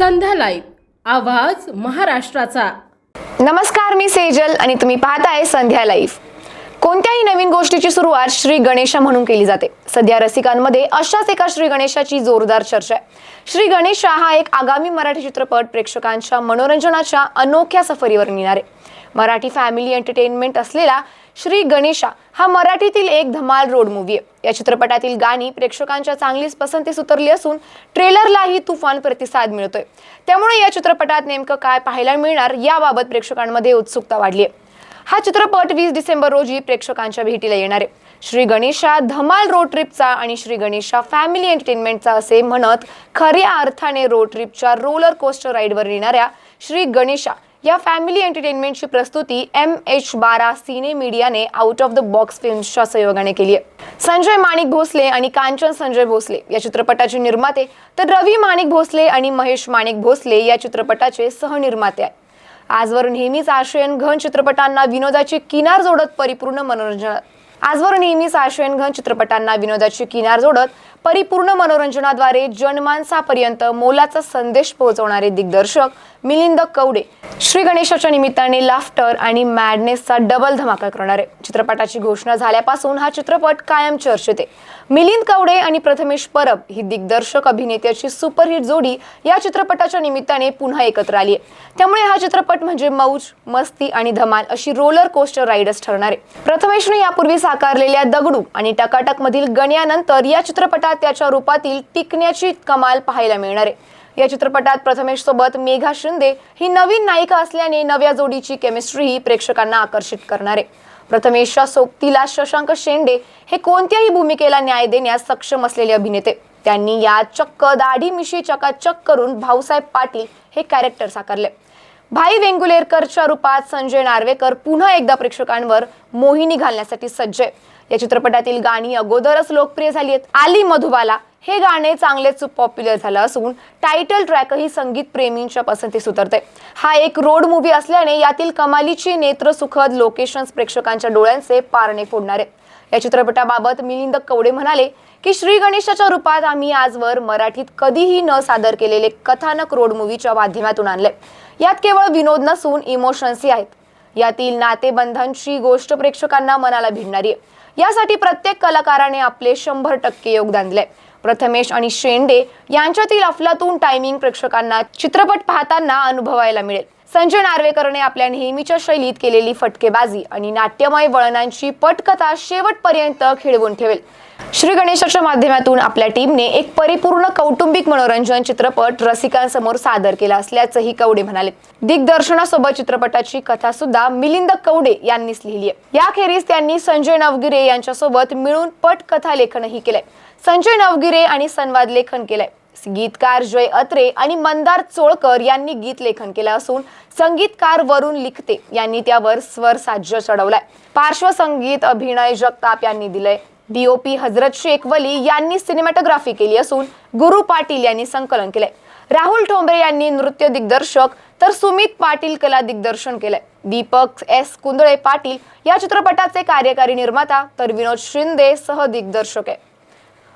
संध्या live. आवाज महाराष्ट्राचा. नमस्कार मी सेजल आणि तुम्ही पाहताय संध्या लाईव्ह. कोणत्याही नवीन गोष्टीची सुरुवात श्री गणेशा म्हणून केली जाते. सध्या रसिकांमध्ये अशाच एका श्री गणेशाची जोरदार चर्चा आहे. श्री गणेशा हा एक आगामी मराठी चित्रपट प्रेक्षकांच्या मनोरंजनाच्या अनोख्या सफरीवर नेणार आहे. मराठी फॅमिली एंटरटेनमेंट असलेला श्री गणेशा हा मराठीतील एक धमाल रोड मूवी आहे. या चित्रपटातील गाणी प्रेक्षकांच्या चांगलीच पसंतीस उतरली असून ट्रेलरलाही तुफान प्रतिसाद मिळतोय. त्यामुळे या चित्रपटात नेमकं काय पाहायला मिळणार याबाबत प्रेक्षकांमध्ये उत्सुकता वाढली आहे. हा चित्रपट वीस डिसेंबर रोजी प्रेक्षकांच्या भेटीला येणार आहे. श्री गणेशा धमाल रोड ट्रिपचा आणि श्री गणेशा फॅमिली एंटरटेनमेंटचा असे म्हणत खऱ्या अर्थाने रोड ट्रिपच्या रोलर कोस्टर राईडवर येणाऱ्या श्री गणेशा या फॅमिली एंटरटेनमेंटची प्रस्तुती एम एच बारा सिने मीडियाने आउट ऑफ द बॉक्स फिल्म्सच्या सहयोगाने केली आहे. संजय माणिक भोसले आणि कांचन संजय भोसले या चित्रपटाचे निर्माते तर रवी माणिक भोसले आणि महेश माणिक भोसले या चित्रपटाचे सहनिर्माते आहेत. आजवर नेहमीच आशयन घन चित्रपटांना विनोदाची किनार जोडत परिपूर्ण मनोरंजन. आजवर नेहमीच आशयन घन चित्रपटांना विनोदाची किनार जोडत परिपूर्ण मनोरंजनाद्वारे जनमानसापर्यंत मोलाचा संदेश पोहोचवणारे दिग्दर्शक मिलिंद कवडे श्री गणेशाच्या निमित्ताने लाफ्टर आणि मॅडनेसचा डबल धमाका करणारे. चित्रपटाची घोषणा झाल्यापासून हा चित्रपट कायम चर्चेत आहे. मिलिंद कवडे आणि प्रथमेश परब ही दिग्दर्शक अभिनेत्याची सुपरहिट जोडी या चित्रपटाच्या निमित्ताने पुन्हा एकत्र आली आहे. त्यामुळे हा चित्रपट म्हणजे मौज मस्ती आणि धमाल अशी रोलर कोस्टर राईडच ठरणार आहे. प्रथमेशने यापूर्वी साकारलेल्या दगडू आणि टकाटक मधील गण्यानंतर या चित्रपटात त्याच्या रूपातील टिकण्याची कमाल पाहायला मिळणार आहे. या चित्रपटात प्रथमेश सोबत मेघा शिंदे ही नवीन नायिका असल्याने नव्या जोडीची केमिस्ट्री ही प्रेक्षकांना आकर्षित करणार आहे. प्रथमेशच्या सोबतीला शशांक शेंडे हे कोणत्याही भूमिकेला न्याय देण्यास सक्षम असलेले अभिनेते. त्यांनी या चक्क दाढी मिशी चकाचक करून भाऊसाहेब पाटील हे कॅरेक्टर साकारले. भाई वेंगुलेरकरच्या रूपात संजय नार्वेकर पुन्हा एकदा प्रेक्षकांवर मोहिनी घालण्यासाठी सज्ज आहे. या चित्रपटातील गाणी अगोदरच लोकप्रिय झाली आहेत आली मधुबाला. हे गाणे चांगलेच पॉप्युलर झालं असून टायटल ट्रॅकही संगीत प्रेमींच्या पसंतीस उतरते हा एक रोड मूवी असल्याने यातील कमालीची नेत्रसुखद लोकेशन्स प्रेक्षकांच्या डोळ्यांचे पारणे फोडणार. या चित्रपटाबाबत मिलिंद कवडे म्हणाले की श्री गणेशाच्या रूपात आम्ही आजवर मराठीत कधीही न सादर केलेले कथानक रोड मूवीच्या माध्यमातून आणले यात केवळ विनोद नसून इमोशन्सही आहेत. यातील नातेबंधांची गोष्ट प्रेक्षकांना मनाला भिडणारी आहे. यासाठी प्रत्येक कलाकाराने आपले शंभर टक्के योगदान दिले प्रथमेश आणि शेंडे यांच्यातील अफलातून टायमिंग प्रेक्षकांना चित्रपट पाहताना अनुभवायला मिळेल. संजय नार्वेकरने आपल्या नेहमीच्या शैलीत केलेली फटकेबाजी आणि नाट्यमय वळणांची पटकथा शेवटपर्यंत खिळवून ठेवेल. श्री गणेशाच्या माध्यमातून आपल्या टीमने एक परिपूर्ण कौटुंबिक मनोरंजन चित्रपट रसिकांसमोर सादर केला असल्याचंही कवडे म्हणाले. दिग्दर्शनासोबत चित्रपटाची कथा सुद्धा मिलिंद कवडे यांनीच लिहिली आहे याखेरीज त्यांनी संजय नवगिरे यांच्यासोबत मिळून पटकथा लेखनही केलंय. संजय नवगिरे आणि संवाद लेखन केलंय. गीतकार जय अत्रे आणि मंदार चोळकर यांनी गीत लेखन केलं असून संगीतकार वरुण लिखते यांनी त्यावर स्वर साज्य चढवलाय. पार्श्वसंगीत अभिनय जगताप यांनी दिलंय. डीओपी हजरत शेख वली यांनी सिनेमॅटोग्राफी केली असून गुरु पाटील यांनी संकलन केलंय. राहुल ठोंबरे यांनी नृत्य दिग्दर्शक तर सुमित पाटील कला दिग्दर्शन केलंय. दीपक एस कुंदळे पाटील या चित्रपटाचे कार्यकारी निर्माता तर विनोद शिंदे सह दिग्दर्शक आहे.